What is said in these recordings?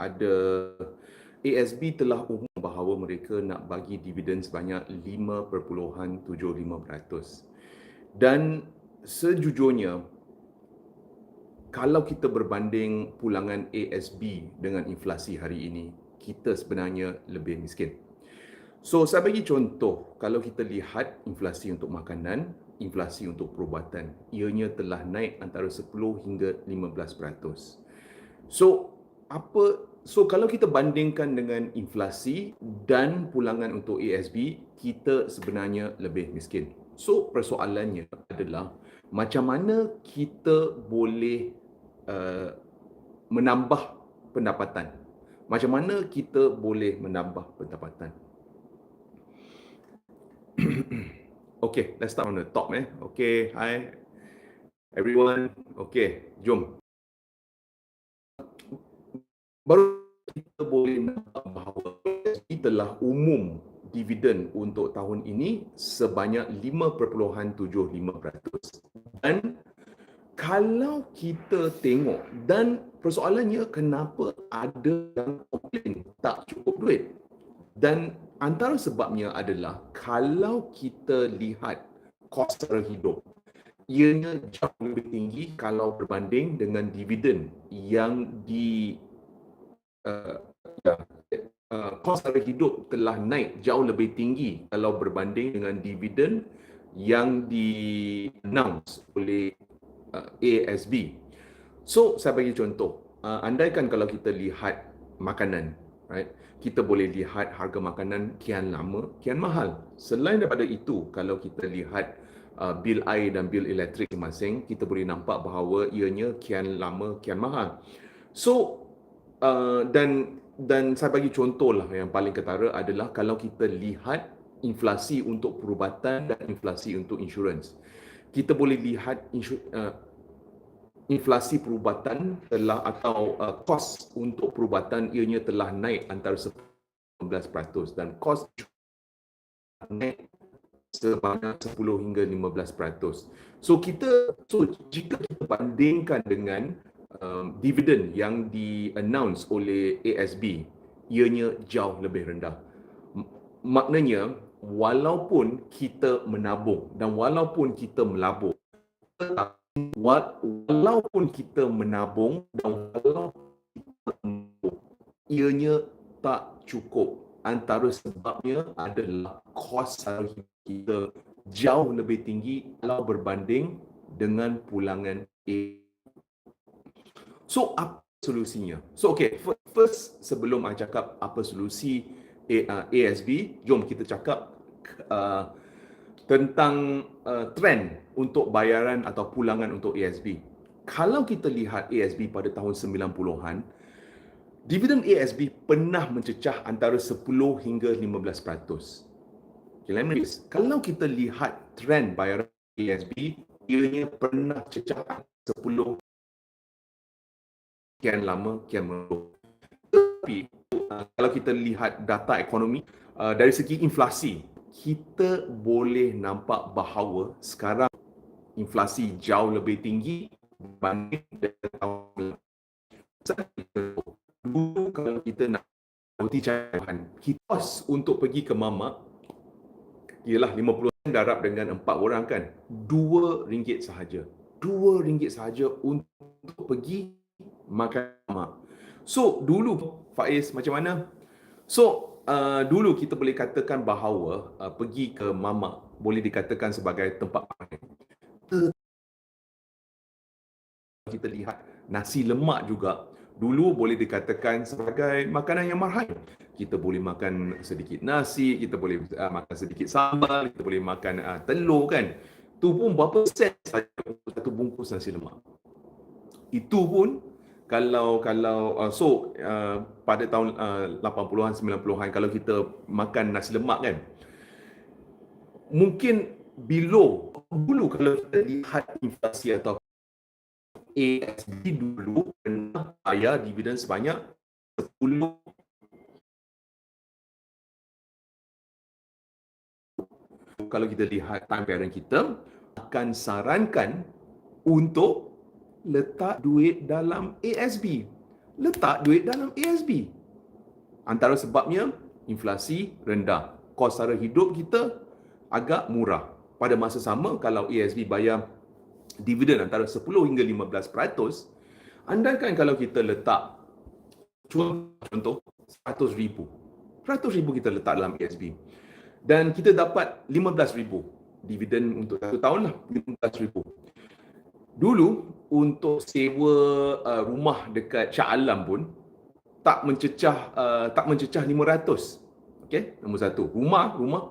ada ASB telah umum bahawa mereka nak bagi dividen sebanyak 5.75%. Dan sejujurnya kalau kita berbanding pulangan ASB dengan inflasi hari ini, kita sebenarnya lebih miskin. So saya bagi contoh, kalau kita lihat inflasi untuk makanan, inflasi untuk perubatan, ianya telah naik antara 10 hingga 15%. So apa so kalau kita bandingkan dengan inflasi dan pulangan untuk ASB, kita sebenarnya lebih miskin. So persoalannya adalah macam mana kita boleh uh, menambah pendapatan? Macam mana kita boleh menambah pendapatan? okay, let's start on the top eh. Okay, hi everyone. Okay, jom. Baru kita boleh nampak bahawa telah umum dividen untuk tahun ini sebanyak 5.75% dan kalau kita tengok dan persoalannya kenapa ada yang komplain tak cukup duit. Dan antara sebabnya adalah kalau kita lihat kos sara hidup ianya jauh lebih tinggi kalau berbanding dengan dividen yang di uh, ya, uh, kos sara hidup telah naik jauh lebih tinggi kalau berbanding dengan dividen yang di announce oleh uh, ASB. So saya bagi contoh, uh, andaikan kalau kita lihat makanan, right? Kita boleh lihat harga makanan kian lama, kian mahal. Selain daripada itu, kalau kita lihat uh, bil air dan bil elektrik masing-masing, kita boleh nampak bahawa ianya kian lama, kian mahal. So uh, dan dan saya bagi contoh lah yang paling ketara adalah kalau kita lihat inflasi untuk perubatan dan inflasi untuk insurans. Kita boleh lihat uh, inflasi perubatan telah atau uh, kos untuk perubatan ianya telah naik antara 11% dan kos naik sebanyak 10 hingga 15%. So kita so jika kita bandingkan dengan um, dividen yang di announce oleh ASB ianya jauh lebih rendah. Maknanya walaupun kita menabung dan walaupun kita melabur walaupun kita menabung dan walaupun kita menabung, ianya tak cukup antara sebabnya adalah kos kita jauh lebih tinggi kalau berbanding dengan pulangan A. So apa solusinya? So okay, first sebelum saya cakap apa solusi ASB, uh, jom kita cakap uh, tentang uh, trend untuk bayaran atau pulangan untuk ASB. Kalau kita lihat ASB pada tahun 90-an, dividen ASB pernah mencecah antara 10 hingga 15%. Okay, me Kalau kita lihat trend bayaran ASB, ianya pernah cecah 10 kian lama, kian menurut. Tapi kalau kita lihat data ekonomi uh, dari segi inflasi, kita boleh nampak bahawa sekarang inflasi jauh lebih tinggi berbanding dengan tahun dulu kalau kita nak roti cabahan kita untuk pergi ke mamak ialah 50 darab dengan empat orang kan dua ringgit sahaja dua ringgit sahaja untuk pergi makan mamak so dulu Faiz macam mana so uh, dulu kita boleh katakan bahawa uh, pergi ke mamak boleh dikatakan sebagai tempat makan kita lihat nasi lemak juga dulu boleh dikatakan sebagai makanan yang mahal. Kita boleh makan sedikit nasi, kita boleh uh, makan sedikit sambal, kita boleh makan uh, telur kan. Tu pun berapa sen satu bungkus nasi lemak. Itu pun kalau kalau uh, so uh, pada tahun uh, 80-an 90-an kalau kita makan nasi lemak kan mungkin below dulu kalau kita lihat inflasi atau ASB dulu pernah bayar dividen sebanyak 10 kalau kita lihat time parent kita akan sarankan untuk letak duit dalam ASB letak duit dalam ASB. Antara sebabnya inflasi rendah, kos sara hidup kita agak murah. Pada masa sama kalau ASB bayar dividen antara 10 hingga 15%, andaikan kalau kita letak contoh 100 ribu. 100 ribu kita letak dalam ASB. Dan kita dapat 15 ribu. Dividen untuk satu tahun lah, 15 ribu. Dulu, untuk sewa uh, rumah dekat Shah Alam pun, tak mencecah uh, tak mencecah 500. Okey, nombor satu. Rumah, rumah.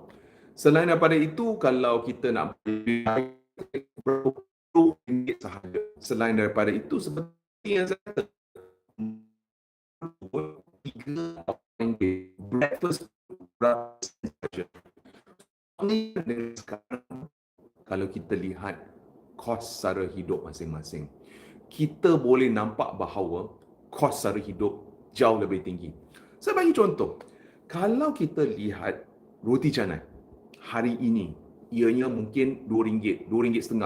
Selain daripada itu, kalau kita nak beli berapa sahaja. Selain daripada itu, seperti yang saya kata, tiga ringgit. Breakfast sahaja. Sekarang, kalau kita lihat kos sara hidup masing-masing, kita boleh nampak bahawa kos sara hidup jauh lebih tinggi. Saya bagi contoh. Kalau kita lihat roti canai hari ini, ianya mungkin RM2, RM2.5.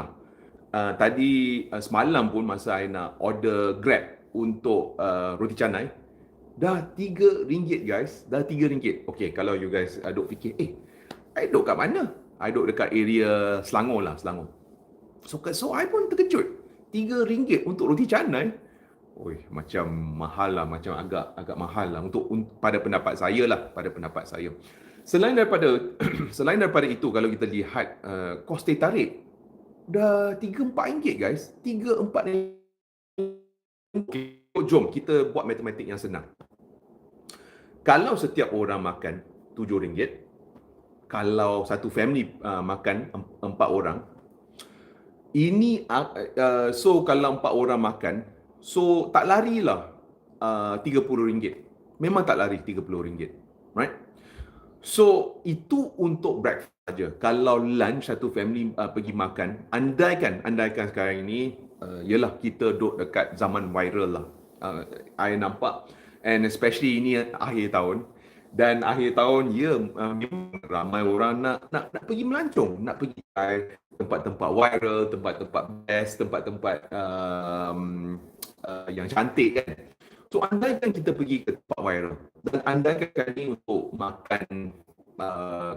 Uh, tadi uh, semalam pun masa saya nak order Grab untuk uh, roti canai, dah RM3 guys. Dah RM3. Okay, kalau you guys uh, duk fikir, eh, I duduk kat mana? I duduk dekat area Selangor lah, Selangor. So, so I pun terkejut. RM3 untuk roti canai Oi, macam mahal lah, macam agak agak mahal lah untuk pada pendapat saya lah, pada pendapat saya. Selain daripada selain daripada itu, kalau kita lihat uh, kos teh tarik, dah 3-4 ringgit guys. 3-4 okay. Jom kita buat matematik yang senang. Kalau setiap orang makan 7 ringgit, kalau satu family uh, makan 4 orang, ini uh, so kalau 4 orang makan So tak larilah uh, RM30. Memang tak lari RM30. Right? So itu untuk breakfast saja. Kalau lunch satu family uh, pergi makan, andaikan andaikan sekarang ini uh, yalah kita duduk dekat zaman viral lah. Uh, I nampak and especially ini akhir tahun dan akhir tahun ya uh, ramai orang nak nak nak pergi melancong, nak pergi tempat-tempat viral, tempat-tempat best, tempat-tempat um, uh, yang cantik kan. So andaikan kita pergi ke tempat viral dan andaikan kali untuk makan uh,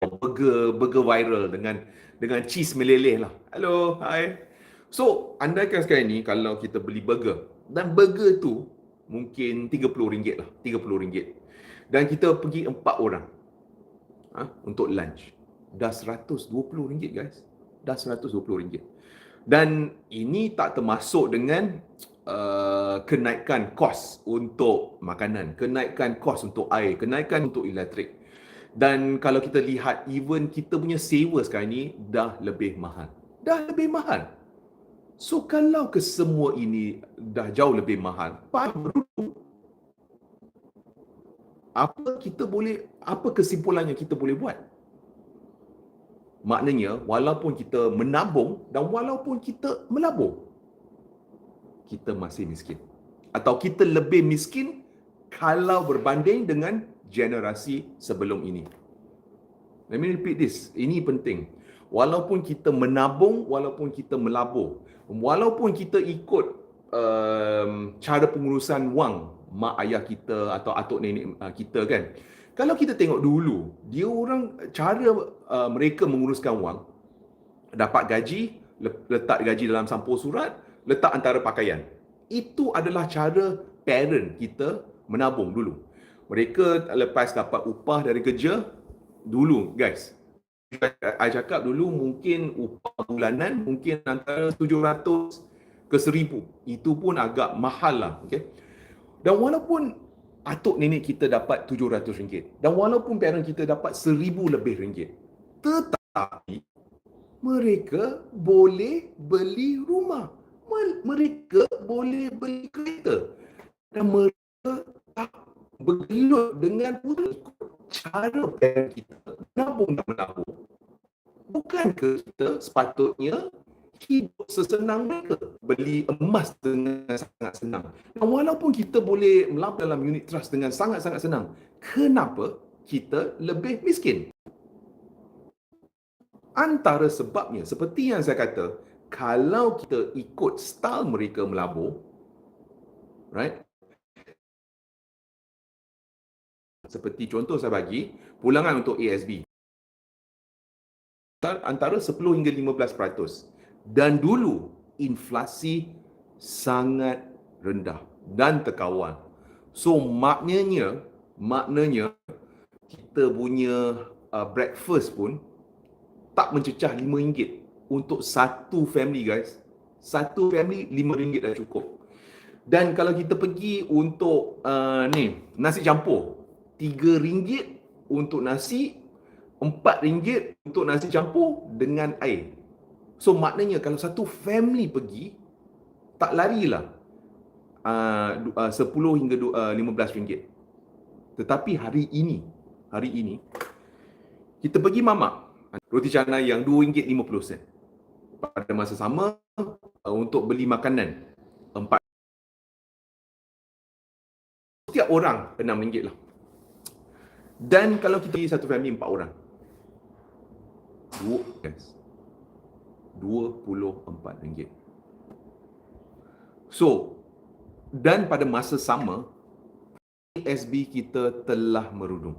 burger burger viral dengan dengan cheese meleleh lah. Hello, hi. So andaikan sekarang ni kalau kita beli burger dan burger tu mungkin RM30 lah, RM30. Dan kita pergi empat orang ha, untuk lunch. Dah RM120 guys. Dah RM120. Dan ini tak termasuk dengan uh, kenaikan kos untuk makanan, kenaikan kos untuk air, kenaikan untuk elektrik. Dan kalau kita lihat even kita punya sewa sekarang ni dah lebih mahal. Dah lebih mahal. So kalau ke semua ini dah jauh lebih mahal, apa kita boleh apa kesimpulannya kita boleh buat? Maknanya walaupun kita menabung dan walaupun kita melabur kita masih miskin. Atau kita lebih miskin kalau berbanding dengan generasi sebelum ini. Let me repeat this. Ini penting. Walaupun kita menabung, walaupun kita melabur, walaupun kita ikut um, cara pengurusan wang mak ayah kita atau atuk nenek uh, kita kan, kalau kita tengok dulu, dia orang cara uh, mereka menguruskan wang, dapat gaji, letak gaji dalam sampul surat, letak antara pakaian. Itu adalah cara parent kita menabung dulu. Mereka lepas dapat upah dari kerja, dulu guys, saya cakap dulu mungkin upah bulanan mungkin antara 700 ke 1000. Itu pun agak mahal lah. Okay? Dan walaupun atuk nenek kita dapat RM700 dan walaupun parent kita dapat RM1000 lebih ringgit tetapi mereka boleh beli rumah mereka boleh beli kereta dan mereka tak bergelut dengan cara parent kita menabung dan menabung bukankah kita sepatutnya hidup sesenang mereka. Beli emas dengan sangat senang. Dan walaupun kita boleh melap dalam unit trust dengan sangat-sangat senang, kenapa kita lebih miskin? Antara sebabnya, seperti yang saya kata, kalau kita ikut style mereka melabur, right? Seperti contoh saya bagi, pulangan untuk ASB. Antara 10 hingga 15%. Dan dulu inflasi sangat rendah dan terkawal. So maknanya, maknanya kita punya uh, breakfast pun tak mencecah RM5 untuk satu family guys. Satu family RM5 dah cukup. Dan kalau kita pergi untuk uh, ni nasi campur, RM3 untuk nasi, RM4 untuk nasi campur dengan air. So maknanya kalau satu family pergi, tak larilah uh, uh, 10 hingga uh, RM15. Tetapi hari ini, hari ini, kita pergi mamak roti canai yang RM2.50 pada masa sama uh, untuk beli makanan empat setiap orang RM6 lah dan kalau kita pergi satu family empat orang. Dua yes, RM24 so dan pada masa sama ASB kita telah merudum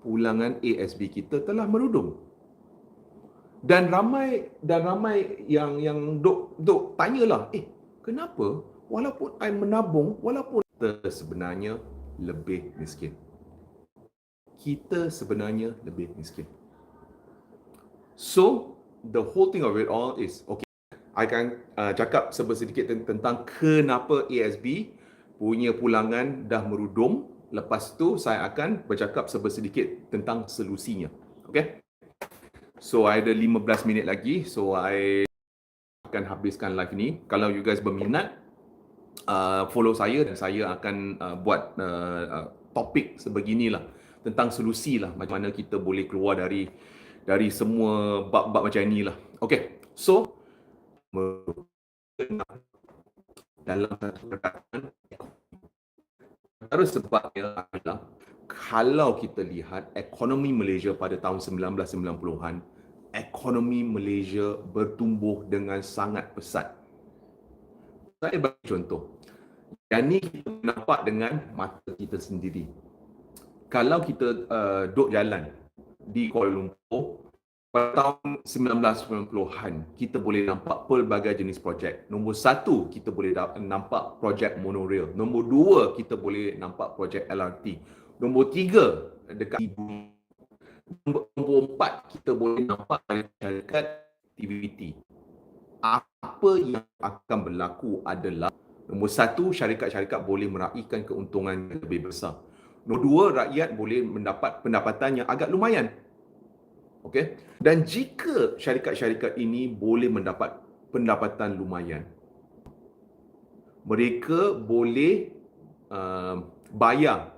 pulangan ASB kita telah merudum dan ramai dan ramai yang yang dok dok tanyalah eh kenapa? Walaupun I menabung walaupun sebenarnya lebih miskin kita sebenarnya lebih miskin. So the whole thing of it all is okay I akan uh, cakap sedikit tentang kenapa ASB punya pulangan dah merudum. Lepas tu saya akan bercakap sedikit tentang solusinya okay? So I ada 15 minit lagi So I akan habiskan live ni Kalau you guys berminat uh, Follow saya dan saya akan uh, buat uh, uh, topik sebeginilah Tentang solusi lah Macam mana kita boleh keluar dari Dari semua bab-bab macam ni lah Okay So Dalam satu perkataan Antara sebabnya adalah kalau kita lihat ekonomi Malaysia pada tahun 1990-an, ekonomi Malaysia bertumbuh dengan sangat pesat. Saya bagi contoh. Yang ni kita nampak dengan mata kita sendiri. Kalau kita uh, duduk jalan di Kuala Lumpur, pada tahun 1990-an, kita boleh nampak pelbagai jenis projek. Nombor satu, kita boleh nampak projek monorail. Nombor dua, kita boleh nampak projek LRT. Nombor tiga, dekat ibu. Nombor empat, kita boleh nampak syarikat aktiviti. Apa yang akan berlaku adalah nombor satu, syarikat-syarikat boleh meraihkan keuntungan yang lebih besar. Nombor dua, rakyat boleh mendapat pendapatan yang agak lumayan. Okey. Dan jika syarikat-syarikat ini boleh mendapat pendapatan lumayan, mereka boleh uh, bayar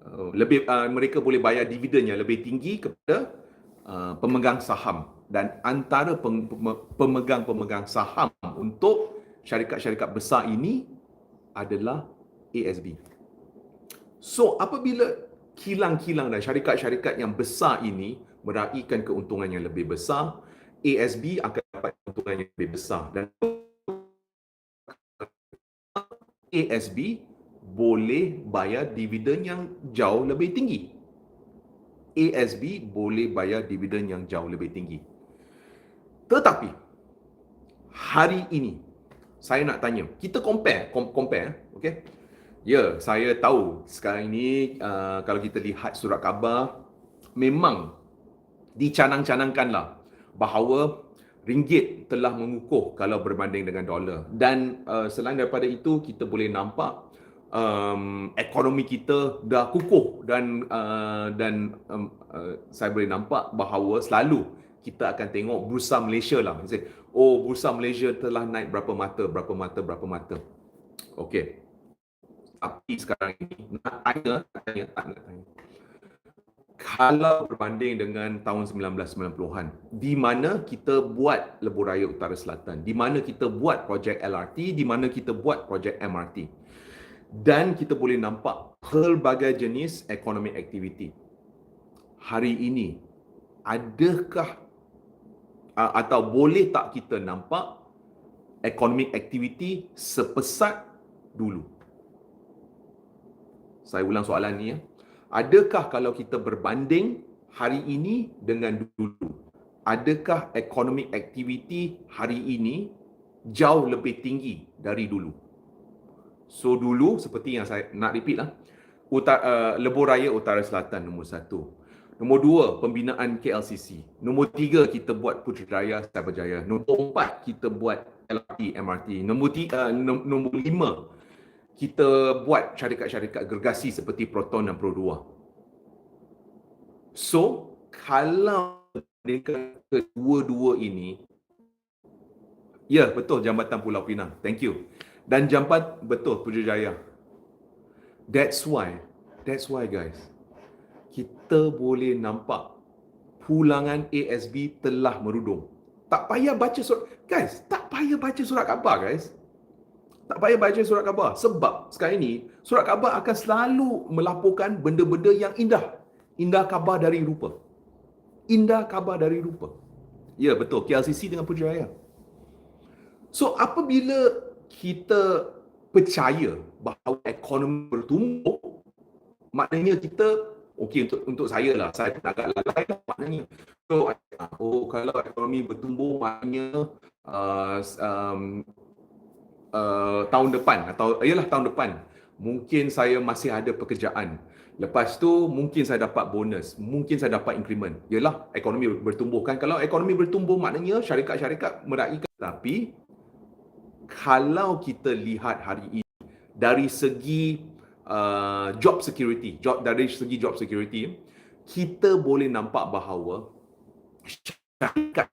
Uh, lebih uh, mereka boleh bayar dividen yang lebih tinggi kepada uh, pemegang saham dan antara pemegang-pemegang saham untuk syarikat-syarikat besar ini adalah ASB. So apabila kilang-kilang dan syarikat-syarikat yang besar ini meraihkan keuntungan yang lebih besar, ASB akan dapat keuntungan yang lebih besar dan ASB boleh bayar dividen yang jauh lebih tinggi. ASB boleh bayar dividen yang jauh lebih tinggi. Tetapi hari ini saya nak tanya, kita compare, compare, okay? Ya, saya tahu sekarang ini uh, kalau kita lihat surat khabar memang dicanang-canangkanlah bahawa ringgit telah mengukuh kalau berbanding dengan dolar dan uh, selain daripada itu kita boleh nampak um, ekonomi kita dah kukuh dan uh, dan um, uh, saya boleh nampak bahawa selalu kita akan tengok bursa Malaysia lah. Oh bursa Malaysia telah naik berapa mata, berapa mata, berapa mata. Okey. Tapi sekarang ini nak tanya, tanya, tak nak tanya. Kalau berbanding dengan tahun 1990-an, di mana kita buat lebuh raya utara selatan, di mana kita buat projek LRT, di mana kita buat projek MRT dan kita boleh nampak pelbagai jenis ekonomi aktiviti. Hari ini, adakah atau boleh tak kita nampak ekonomi aktiviti sepesat dulu? Saya ulang soalan ni ya. Adakah kalau kita berbanding hari ini dengan dulu, adakah economic activity hari ini jauh lebih tinggi dari dulu? So dulu seperti yang saya nak repeat lah. Utar, uh, Lebuh Raya Utara Selatan nombor satu. Nombor dua, pembinaan KLCC. Nombor tiga, kita buat Putrajaya Cyberjaya. Nombor empat, kita buat LRT, MRT. Nombor, tiga, uh, nombor lima, kita buat syarikat-syarikat gergasi seperti Proton dan Pro 2. So, kalau mereka kedua-dua ini, ya betul Jambatan Pulau Pinang. Thank you. Dan jambat betul Putrajaya. That's why, that's why guys, kita boleh nampak pulangan ASB telah merudum. Tak payah baca surat, guys, tak payah baca surat khabar guys tak payah baca surat khabar. Sebab sekarang ini surat khabar akan selalu melaporkan benda-benda yang indah. Indah khabar dari rupa. Indah khabar dari rupa. Ya betul. KLCC dengan Putrajaya so apabila kita percaya bahawa ekonomi bertumbuh maknanya kita okey untuk untuk saya lah. Saya agak lalai lah maknanya. So oh kalau ekonomi bertumbuh maknanya uh, um, uh, tahun depan atau ialah tahun depan. Mungkin saya masih ada pekerjaan. Lepas tu mungkin saya dapat bonus mungkin saya dapat increment. Ialah ekonomi bertumbuh kan kalau ekonomi bertumbuh maknanya syarikat-syarikat meraihkan tapi kalau kita lihat hari ini dari segi uh, job security job dari segi job security kita boleh nampak bahawa syarikat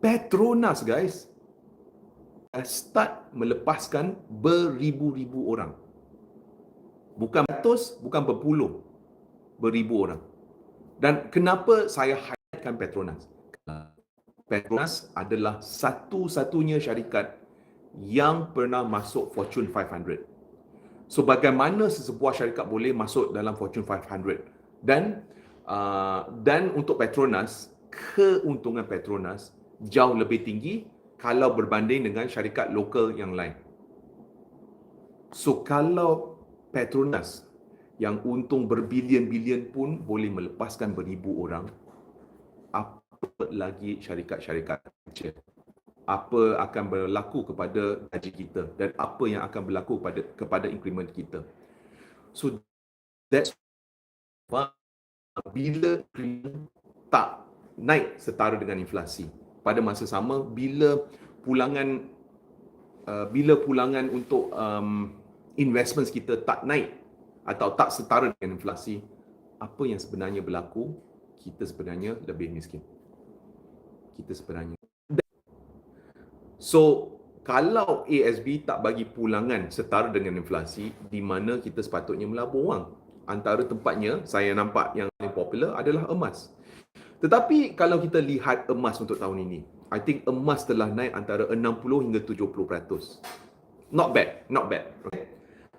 Petronas guys start melepaskan beribu-ribu orang. Bukan ratus, bukan berpuluh. Beribu orang. Dan kenapa saya highlightkan Petronas? Petronas adalah satu-satunya syarikat yang pernah masuk Fortune 500. So bagaimana sesebuah syarikat boleh masuk dalam Fortune 500? Dan uh, dan untuk Petronas, keuntungan Petronas jauh lebih tinggi kalau berbanding dengan syarikat lokal yang lain. So kalau Petronas yang untung berbilion-bilion pun boleh melepaskan beribu orang, apa lagi syarikat-syarikat kecil? Apa akan berlaku kepada gaji kita dan apa yang akan berlaku kepada kepada increment kita? So that's why bila tak naik setara dengan inflasi pada masa sama bila pulangan uh, bila pulangan untuk um, investment kita tak naik atau tak setara dengan inflasi apa yang sebenarnya berlaku? Kita sebenarnya lebih miskin. Kita sebenarnya so kalau ASB tak bagi pulangan setara dengan inflasi di mana kita sepatutnya melabur wang? Antara tempatnya saya nampak yang paling popular adalah emas tetapi kalau kita lihat emas untuk tahun ini, I think emas telah naik antara 60 hingga 70%. Not bad, not bad. Okay.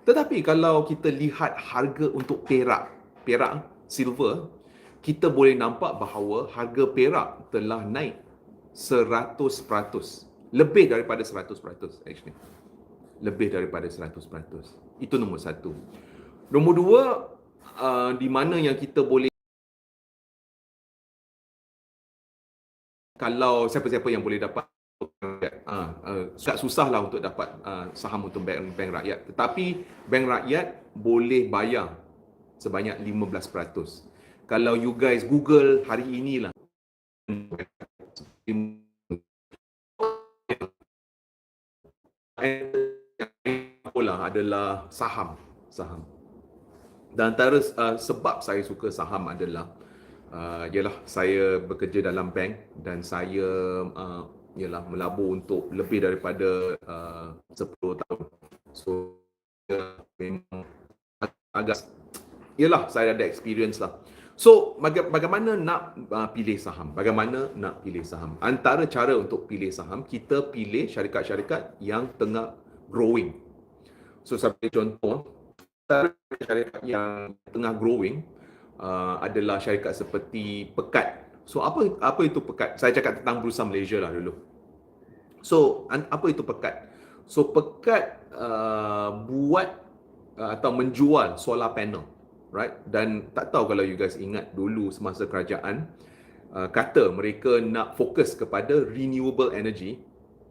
Tetapi kalau kita lihat harga untuk perak, perak silver, kita boleh nampak bahawa harga perak telah naik 100%. Lebih daripada 100% actually. Lebih daripada 100%. Itu nombor satu. Nombor dua, uh, di mana yang kita boleh kalau siapa-siapa yang boleh dapat uh, uh, susah lah untuk dapat uh, saham untuk bank, bank rakyat. Tetapi bank rakyat boleh bayar sebanyak 15% kalau you guys google hari inilah lah adalah saham saham. Dan antara uh, sebab saya suka saham adalah uh, yalah saya bekerja dalam bank dan saya uh, yalah melabur untuk lebih daripada uh, 10 tahun. So ya, memang agak yalah saya ada experience lah. So baga- bagaimana nak uh, pilih saham? Bagaimana nak pilih saham? Antara cara untuk pilih saham kita pilih syarikat-syarikat yang tengah growing. So sebagai contoh syarikat yang tengah growing uh, adalah syarikat seperti Pekat. So apa apa itu Pekat? Saya cakap tentang Bursa Malaysia lah dulu. So apa itu Pekat? So pekat uh, buat uh, atau menjual solar panel, right? Dan tak tahu kalau you guys ingat dulu semasa kerajaan uh, kata mereka nak fokus kepada renewable energy,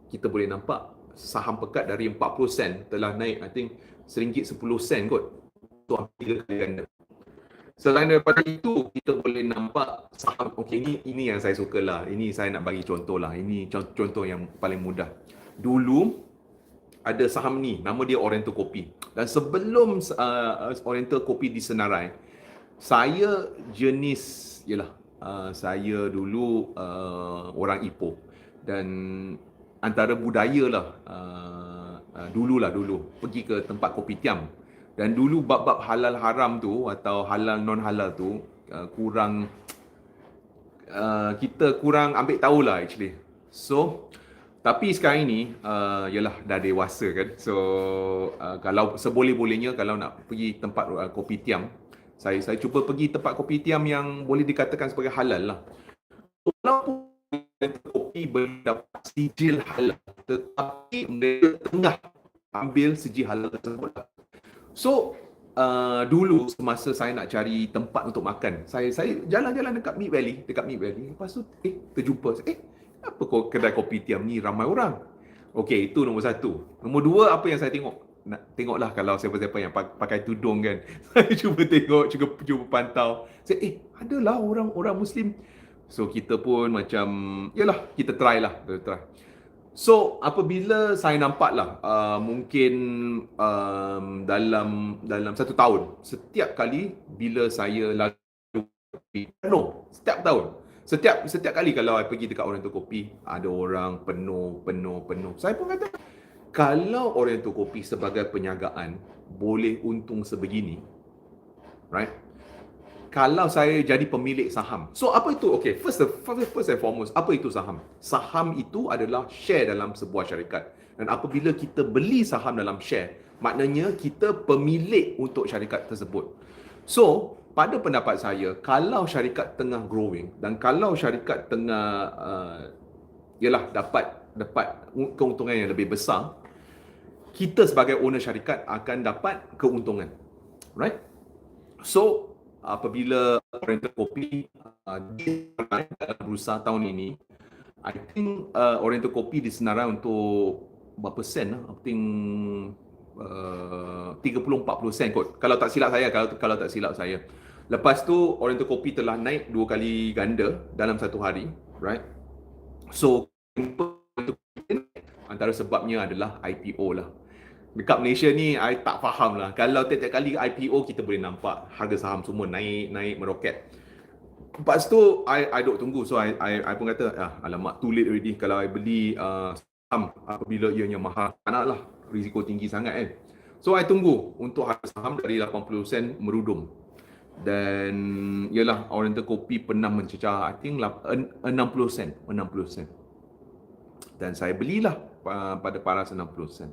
kita boleh nampak saham pekat dari 40 sen telah naik I think seringgit 10 sen kot. Tu hampir kali ganda. Selain daripada itu, kita boleh nampak saham, okey ini ini yang saya suka lah. Ini saya nak bagi contoh lah. Ini contoh yang paling mudah. Dulu, ada saham ni, nama dia Oriental Kopi. Dan sebelum uh, Oriental Kopi di Senarai, saya jenis, yalah, uh, saya dulu uh, orang Ipoh. Dan antara budaya lah, uh, uh, dulu lah dulu, pergi ke tempat kopi tiam dan dulu bab-bab halal haram tu atau halal non halal tu uh, kurang uh, kita kurang ambil tahu lah actually. So tapi sekarang ini uh, yalah dah dewasa kan. So uh, kalau seboleh-bolehnya kalau nak pergi tempat uh, kopi tiam saya saya cuba pergi tempat kopi tiam yang boleh dikatakan sebagai halal lah. Walaupun kopi berdapat sijil halal tetapi mereka tengah ambil sijil halal tersebut lah. So uh, dulu semasa saya nak cari tempat untuk makan, saya saya jalan-jalan dekat Mid Valley, dekat Mid Valley. Lepas tu eh terjumpa, eh apa kau kedai kopi tiam ni ramai orang. Okey, itu nombor satu. Nombor dua, apa yang saya tengok? Nak tengoklah kalau siapa-siapa yang pakai tudung kan. Saya cuba tengok, cuba cuba pantau. Saya eh adalah orang-orang muslim. So kita pun macam yalah kita try lah, kita try. So apabila saya nampak lah uh, mungkin um, dalam dalam satu tahun setiap kali bila saya lalu penuh setiap tahun. Setiap setiap kali kalau saya pergi dekat Oriental Kopi ada orang penuh penuh penuh. Saya pun kata kalau Oriental Kopi sebagai penyagaan boleh untung sebegini right kalau saya jadi pemilik saham. So apa itu? Okay, first first and foremost, apa itu saham? Saham itu adalah share dalam sebuah syarikat. Dan apabila kita beli saham dalam share, maknanya kita pemilik untuk syarikat tersebut. So, pada pendapat saya, kalau syarikat tengah growing dan kalau syarikat tengah uh, yalah dapat dapat keuntungan yang lebih besar, kita sebagai owner syarikat akan dapat keuntungan. Right? So, apabila Oriental Kopi uh, dalam berusaha tahun ini, I think uh, Oriental Kopi disenarai untuk berapa sen lah? I think uh, 30-40 sen kot. Kalau tak silap saya, kalau kalau tak silap saya. Lepas tu Oriental Kopi telah naik dua kali ganda dalam satu hari, right? So antara sebabnya adalah IPO lah dekat Malaysia ni I tak faham lah. Kalau tiap-tiap kali IPO kita boleh nampak harga saham semua naik naik meroket. Lepas tu I I duk tunggu. So I I, I pun kata ah alamak too late already. Kalau I beli uh, saham apabila ianya mahal tak lah risiko tinggi sangat kan? So I tunggu untuk harga saham dari 80 sen merudum. Dan ialah Oriental Kopi pernah mencecah I think 60 sen 60 sen. Dan saya belilah uh, pada paras 60 sen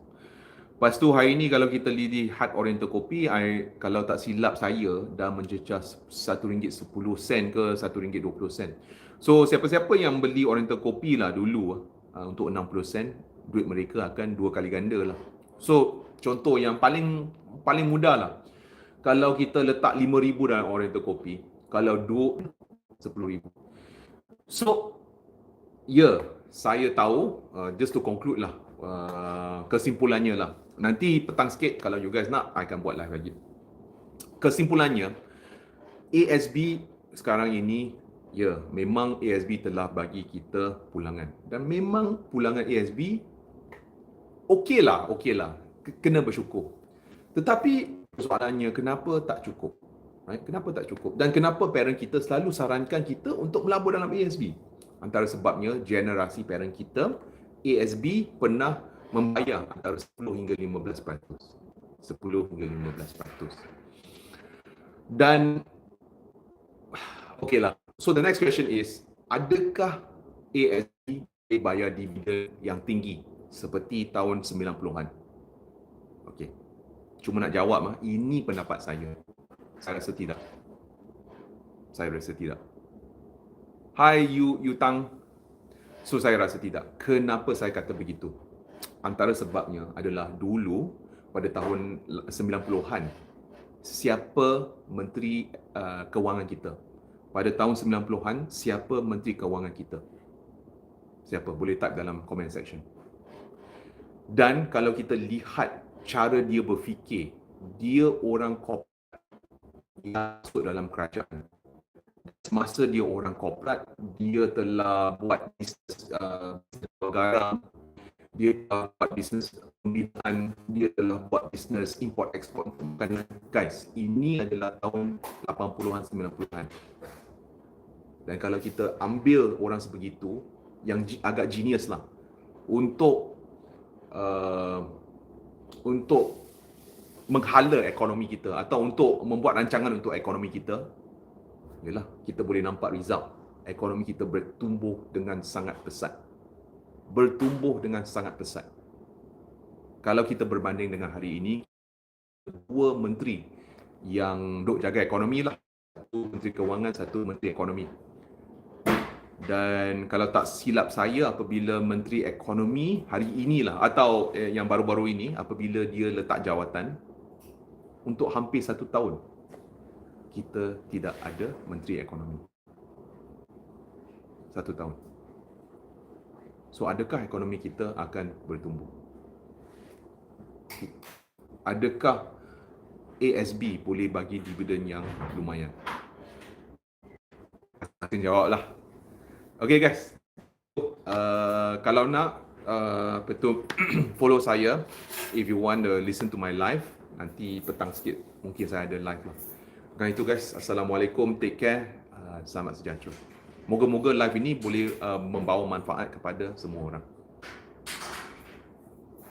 Lepas tu hari ni kalau kita lihat Oriental Kopi, I, kalau tak silap saya dah mencecah RM1.10 ke RM1.20. So siapa-siapa yang beli Oriental Kopi lah dulu uh, untuk 60 sen, duit mereka akan dua kali ganda lah. So contoh yang paling paling mudah lah. Kalau kita letak RM5,000 dalam Oriental Kopi, kalau duit RM10,000. So, ya, yeah, saya tahu, uh, just to conclude lah, uh, kesimpulannya lah nanti petang sikit kalau you guys nak I akan buat live lagi. Kesimpulannya ASB sekarang ini ya memang ASB telah bagi kita pulangan. Dan memang pulangan ASB okey lah okey lah. Kena bersyukur. Tetapi soalannya kenapa tak cukup? Right? kenapa tak cukup? Dan kenapa parent kita selalu sarankan kita untuk melabur dalam ASB antara sebabnya generasi parent kita ASB pernah membayar antara 10 hingga 15 peratus. 10 hingga 15 peratus. Dan, okay lah. So the next question is, adakah ASB bayar dividen yang tinggi seperti tahun 90-an? Okay. Cuma nak jawab, mah, ini pendapat saya. Saya rasa tidak. Saya rasa tidak. Hai Yu Yu Tang. So saya rasa tidak. Kenapa saya kata begitu? Antara sebabnya adalah dulu pada tahun 90-an siapa menteri uh, kewangan kita? Pada tahun 90-an siapa menteri kewangan kita? Siapa? Boleh type dalam comment section. Dan kalau kita lihat cara dia berfikir dia orang korporat yang masuk dalam kerajaan. Semasa dia orang korporat dia telah buat bisnes uh, garam dia telah buat bisnes pembinaan dia telah buat bisnes import export kan guys ini adalah tahun 80-an 90-an dan kalau kita ambil orang sebegitu yang agak genius lah untuk uh, untuk menghala ekonomi kita atau untuk membuat rancangan untuk ekonomi kita ialah kita boleh nampak result. Ekonomi kita bertumbuh dengan sangat pesat bertumbuh dengan sangat pesat. Kalau kita berbanding dengan hari ini dua menteri yang duk jaga ekonomi lah. Satu menteri kewangan satu menteri ekonomi. Dan kalau tak silap saya apabila menteri ekonomi hari inilah atau eh, yang baru-baru ini apabila dia letak jawatan untuk hampir satu tahun kita tidak ada menteri ekonomi. Satu tahun so adakah ekonomi kita akan bertumbuh? Adakah ASB boleh bagi dividen yang lumayan? Akan jawablah. Okay guys, uh, kalau nak uh, betul follow saya. If you want to listen to my live nanti petang sikit. Mungkin saya ada live lah. Kan itu guys, assalamualaikum, take care, uh, selamat sejahtera. Moga-moga live ini boleh uh, membawa manfaat kepada semua orang.